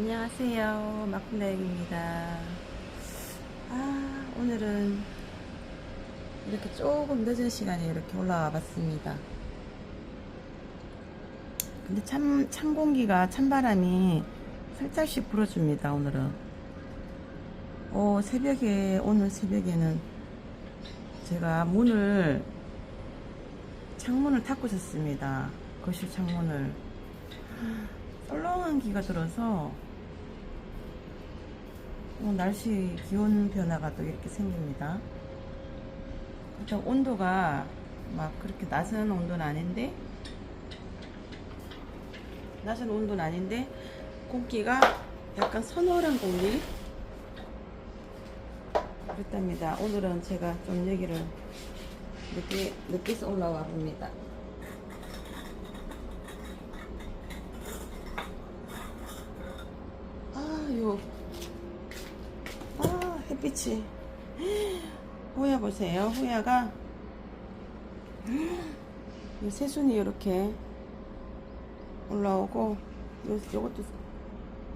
안녕하세요. 마쿤다육입니다. 아, 오늘은 이렇게 조금 늦은 시간에 이렇게 올라와 봤습니다. 근데 참, 찬 공기가, 찬바람이 살짝씩 불어줍니다, 오늘은. 어, 새벽에, 오늘 새벽에는 제가 문을, 창문을 닫고 잤습니다. 거실 창문을. 썰렁한 기가 들어서 어, 날씨 기온 변화가 또 이렇게 생깁니다. 일단 온도가 막 그렇게 낮은 온도는 아닌데 낮은 온도는 아닌데 공기가 약간 서늘한 공기 그렇답니다. 오늘은 제가 좀 여기를 늦게 늦게서 올라와 봅니다. 아요 아 햇빛이. 호야 보세요. 호야가 이 새순이 이렇게 올라오고 요, 요것도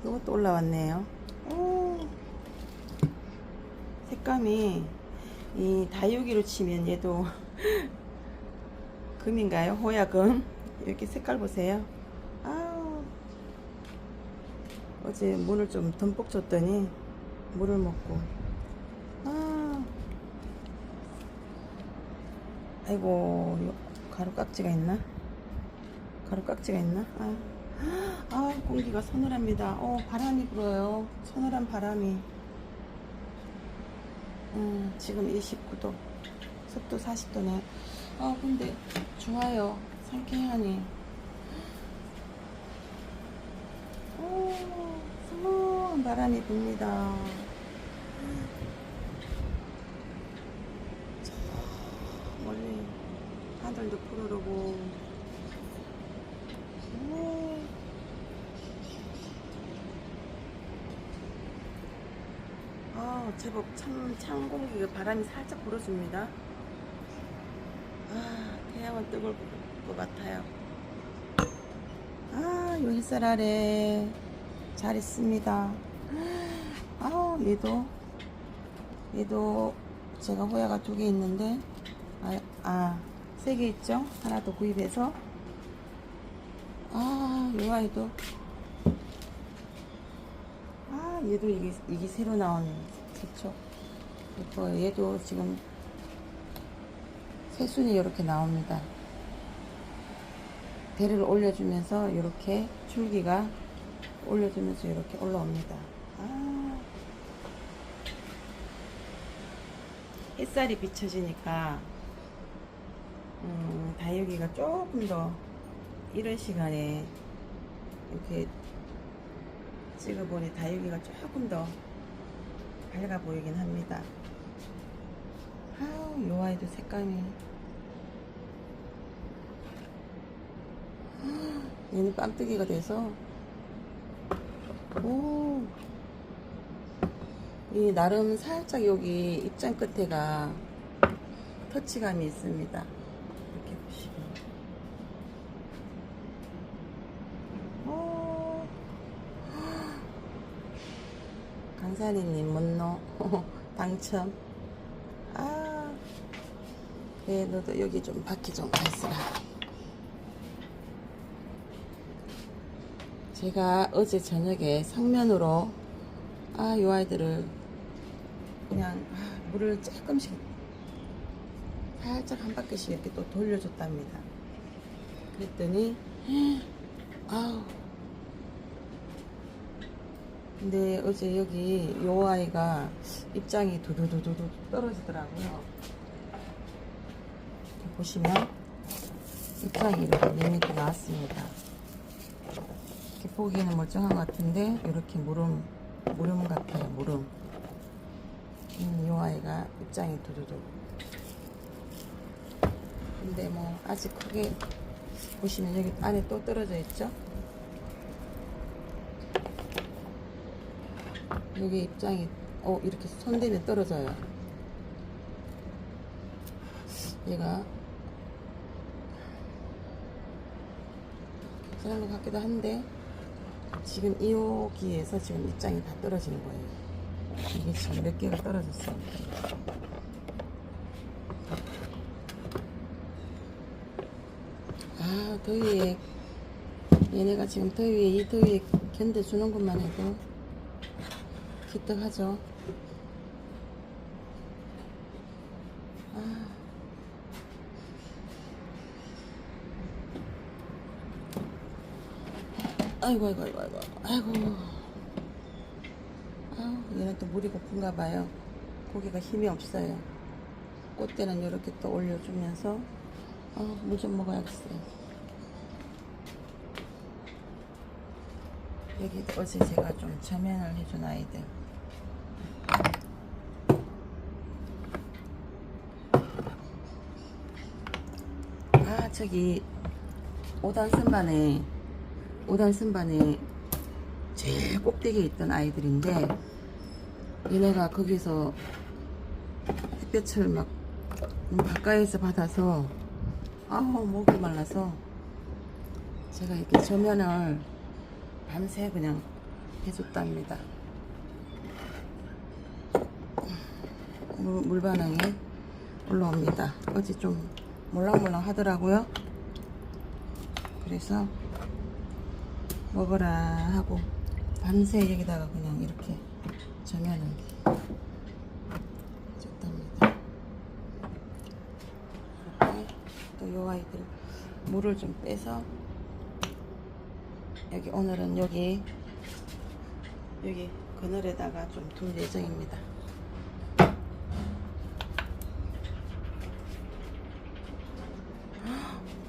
요것도 올라왔네요. 오, 색감이 이 다육이로 치면 얘도 금인가요? 호야금. 이렇게 색깔 보세요. 아우. 어제 물을 좀 듬뿍 줬더니 물을 먹고 아 아이고 요 가루 깍지가 있나? 가루 깍지가 있나? 아, 아 공기가 서늘합니다. 어 바람이 불어요. 서늘한 바람이. 음 지금 29도 습도 40도네. 아 근데 좋아요. 상쾌하니. 오, 스모한 바람이 붑니다. 저 멀리 하늘도 푸르르고. 오. 아, 제법 참, 찬 공기가 바람이 살짝 불어줍니다. 아, 태양은 뜨거울 것 같아요. 아, 요 햇살 아래 잘 있습니다. 아, 얘도, 얘도 제가 호야가 두 개 있는데, 아, 아, 세 개 있죠? 하나 더 구입해서. 아, 요 아이도. 아, 얘도 이게, 이게 새로 나온 새초. 예뻐요. 얘도 지금 새순이 이렇게 나옵니다. 대를 올려주면서 이렇게 줄기가 올려주면서 이렇게 올라옵니다. 아, 햇살이 비춰지니까 음, 다육이가 조금 더 이런 시간에 이렇게 찍어보니 다육이가 조금 더 밝아 보이긴 합니다. 아우, 요 아이도 색감이 얘는 깜뜨기가 돼서 오. 이 나름 살짝 여기 입장 끝에가 터치감이 있습니다. 이렇게 보시면. 오. 강산이님 못노 당첨. 아. 그래 너도 여기 좀 바퀴 좀 가있으라. 제가 어제 저녁에 상면으로 아, 요 아이들을 그냥 아, 물을 조금씩 살짝 한 바퀴씩 이렇게 또 돌려줬답니다. 그랬더니 아우 근데 어제 여기 요 아이가 입장이 두두두두두 떨어지더라고요. 보시면 입장이 이렇게 4m 나왔습니다. 이렇게 보기에는 멀쩡한 것 같은데 이렇게 무름 무름 같아요 무름 음, 이 아이가 입장이 두두두 근데 뭐 아직 크게 보시면 여기 안에 또 떨어져 있죠 여기 입장이 어 이렇게 손대면 떨어져요 얘가 괜찮은 것 같기도 한데 지금 이 호기에서 지금 입장이 다 떨어지는 거예요. 이게 지금 몇 개가 떨어졌어요. 아, 더위에, 얘네가 지금 더위에, 이 더위에 견뎌주는 것만 해도 기특하죠. 아. 아이고, 아이고, 아이고, 아이고, 아이고. 아우, 얘는 또 물이 고픈가 봐요. 고기가 힘이 없어요. 꽃대는 이렇게 또 올려주면서, 어, 물좀 먹어야겠어요. 여기 어제 제가 좀 저면을 해준 아이들. 아, 저기, 5단 선반에, 5단 선반에 제일 꼭대기에 있던 아이들인데, 얘네가 거기서 햇볕을 막 너무 가까이에서 받아서, 아우, 목이 말라서, 제가 이렇게 저면을 밤새 그냥 해줬답니다. 물, 물 반응이 올라옵니다. 어제 좀 몰랑몰랑 하더라고요. 그래서 먹어라 하고 밤새 여기다가 그냥 이렇게 저면을 줬답니다. 이렇게 또 요 아이들 물을 좀 빼서 여기 오늘은 여기 여기 그늘에다가 좀 둘 예정입니다.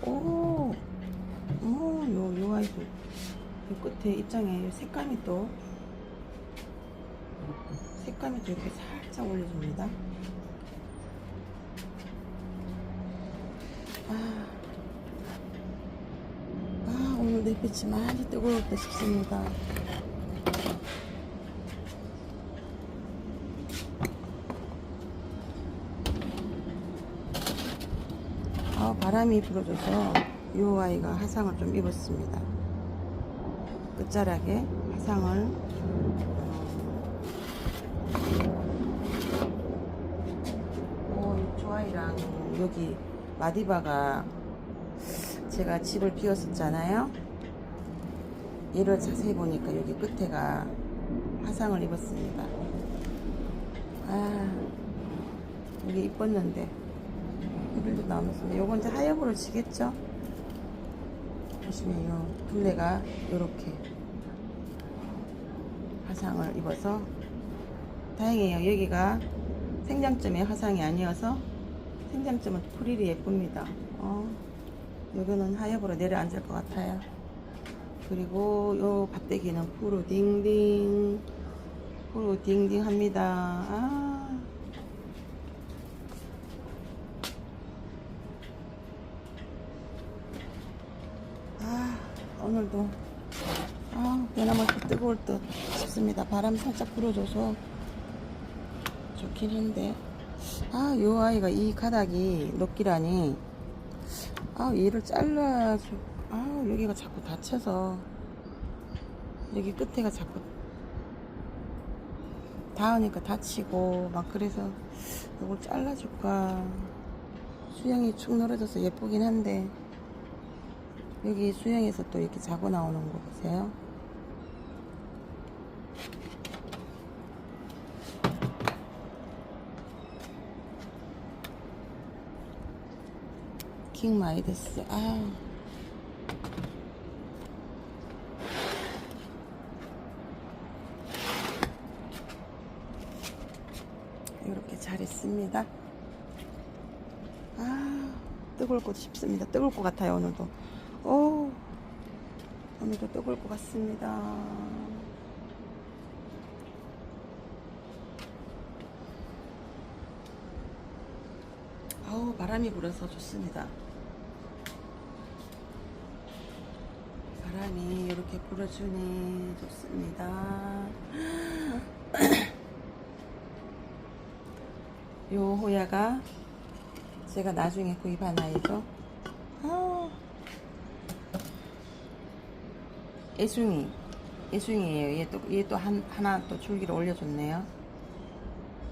오, 오, 요, 요 아이도 요 끝에 입장에 요 색감이 또 색감이 또 이렇게 살짝 올려줍니다. 아, 아 오늘 햇빛이 많이 뜨거웠다 싶습니다. 아, 바람이 불어줘서 이 아이가 화상을 좀 입었습니다. 끝자락에 화상을 어, 이 아이랑 여기 마디바가 제가 집을 비웠었잖아요. 얘를 자세히 보니까 여기 끝에가 화상을 입었습니다. 아, 여기 이뻤는데. 이들도 나오면서. 요건 이제 하엽으로 지겠죠? 보시면 요 둘레가 요렇게 화상을 입어서. 다행이에요. 여기가 생장점의 화상이 아니어서 생장점은 프릴이 예쁩니다. 어, 여기는 하엽으로 내려앉을 것 같아요 그리고 요 밭대기는 푸르 딩딩 푸르 딩딩 합니다 아. 아, 오늘도 아, 대나무 뜨거울 듯 싶습니다. 바람 살짝 불어줘서 좋긴 한데 아, 요 아이가 이 가닥이 높기라니 아, 얘를 잘라줘 아, 여기가 자꾸 다쳐서 여기 끝에가 자꾸 닿으니까 다치고 막 그래서 이걸 잘라줄까 수영이 축 늘어져서 예쁘긴 한데 여기 수영에서 또 이렇게 자고 나오는 거 보세요. 킹 마이더스. 아. 이렇게 잘했습니다. 아, 뜨거울 것 싶습니다. 뜨거울 것 같아요, 오늘도. 오, 오늘도 뜨거울 것 같습니다. 아우, 바람이 불어서 좋습니다. 바람이 이렇게 불어주니 좋습니다. 요 호야가 제가 나중에 구입한 아이죠. 아, 애송이 예숭이에요. 얘 또, 얘 또 한, 하나 또 줄기를 올려줬네요.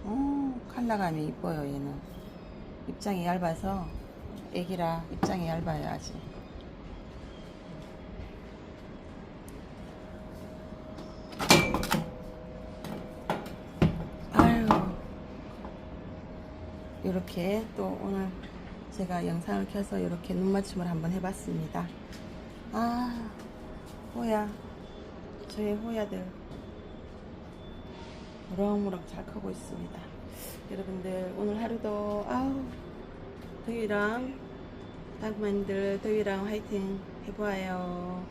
오, 컬러감이 이뻐요, 얘는. 입장이 얇아서, 애기라 입장이 얇아요, 아직. 아유. 이렇게 또 오늘 제가 영상을 켜서 이렇게 눈 맞춤을 한번 해봤습니다. 아, 호야. 저의 호야들. 무럭무럭 잘 크고 있습니다. 여러분들, 오늘 하루도, 아우, 더위랑, 다그만들 더위랑 화이팅 해보아요.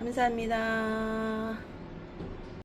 감사합니다.